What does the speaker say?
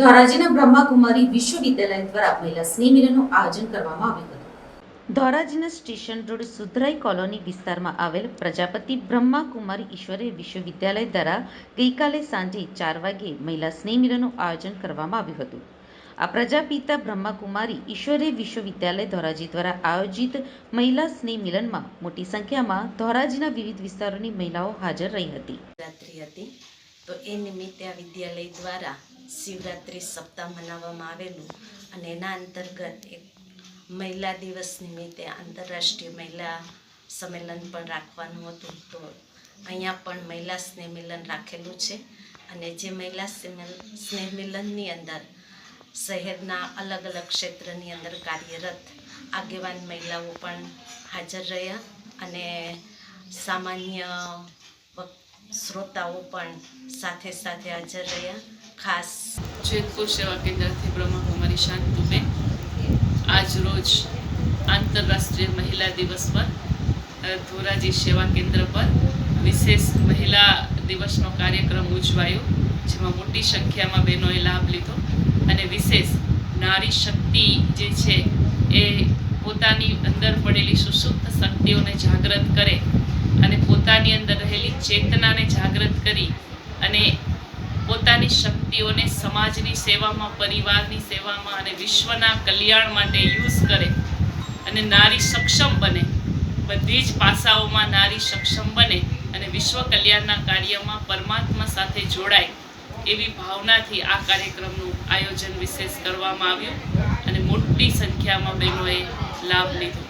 ધોરાજીના બ્રહ્માકુમારી વિશ્વવિદ્યાલય દ્વારા મહિલા સ્નેહ મિલનનું આયોજન કરવામાં આવ્યું હતું. ધોરાજીના સ્ટેશન રોડ સુધરાઈ કોલોની વિસ્તારમાં આવેલ પ્રજાપતિ બ્રહ્માકુમારી ઈશ્વરીય વિશ્વવિદ્યાલય દ્વારા ગઈકાલે સાંજે ચાર વાગે મહિલા સ્નેહ મિલનનું આયોજન કરવામાં આવ્યું હતું. આ પ્રજાપિતા બ્રહ્માકુમારી ઈશ્વરીય વિશ્વવિદ્યાલય ધોરાજી દ્વારા આયોજિત મહિલા સ્નેહ મિલનમાં મોટી સંખ્યામાં ધોરાજીના વિવિધ વિસ્તારોની મહિલાઓ હાજર રહી હતી. રાત્રિ હતી તો એ નિમિત્તે આ વિદ્યાલય દ્વારા શિવરાત્રિ સપ્તાહ મનાવવામાં આવેલું અને એના અંતર્ગત એક મહિલા દિવસ નિમિત્તે આંતરરાષ્ટ્રીય મહિલા સંમેલન પણ રાખવાનું હતું. તો અહીંયા પણ મહિલા સ્નેહ મિલન રાખેલું છે અને જે મહિલા સ્નેહ- મિલનની અંદર શહેરના અલગ અલગ ક્ષેત્રની અંદર કાર્યરત આગેવાન મહિલાઓ પણ હાજર રહ્યા અને સામાન્ય શ્રોતાઓ પણ સાથે સાથે હાજર રહ્યા. ખાસ જેતપુર સેવા કેન્દ્રથી બ્રહ્માકુમારી શાંત દુબે આજ રોજ આંતરરાષ્ટ્રીય મહિલા દિવસ પર ધોરાજી સેવા કેન્દ્ર પર વિશેષ મહિલા દિવસનો કાર્યક્રમ ઉજવાયો, જેમાં મોટી સંખ્યામાં બહેનોએ લાભ લીધો અને વિશેષ નારી શક્તિ જે છે એ પોતાની અંદર પડેલી સુસુપ્ત શક્તિઓને જાગૃત કરે પોતાની અંદર રહેલી ચેતનાને જાગૃત કરી અને પોતાની શક્તિઓને સમાજની સેવામાં, પરિવારની સેવામાં અને વિશ્વના કલ્યાણ માટે યુઝ કરે અને નારી સક્ષમ બને. બધી જ પાસાઓમાં નારી સક્ષમ બને અને વિશ્વ કલ્યાણના કાર્યમાં પરમાત્મા સાથે જોડાય એવી ભાવનાથી આ કાર્યક્રમનું આયોજન વિશેષ કરવામાં આવ્યું અને મોટી સંખ્યામાં બહેનોએ લાભ લીધો.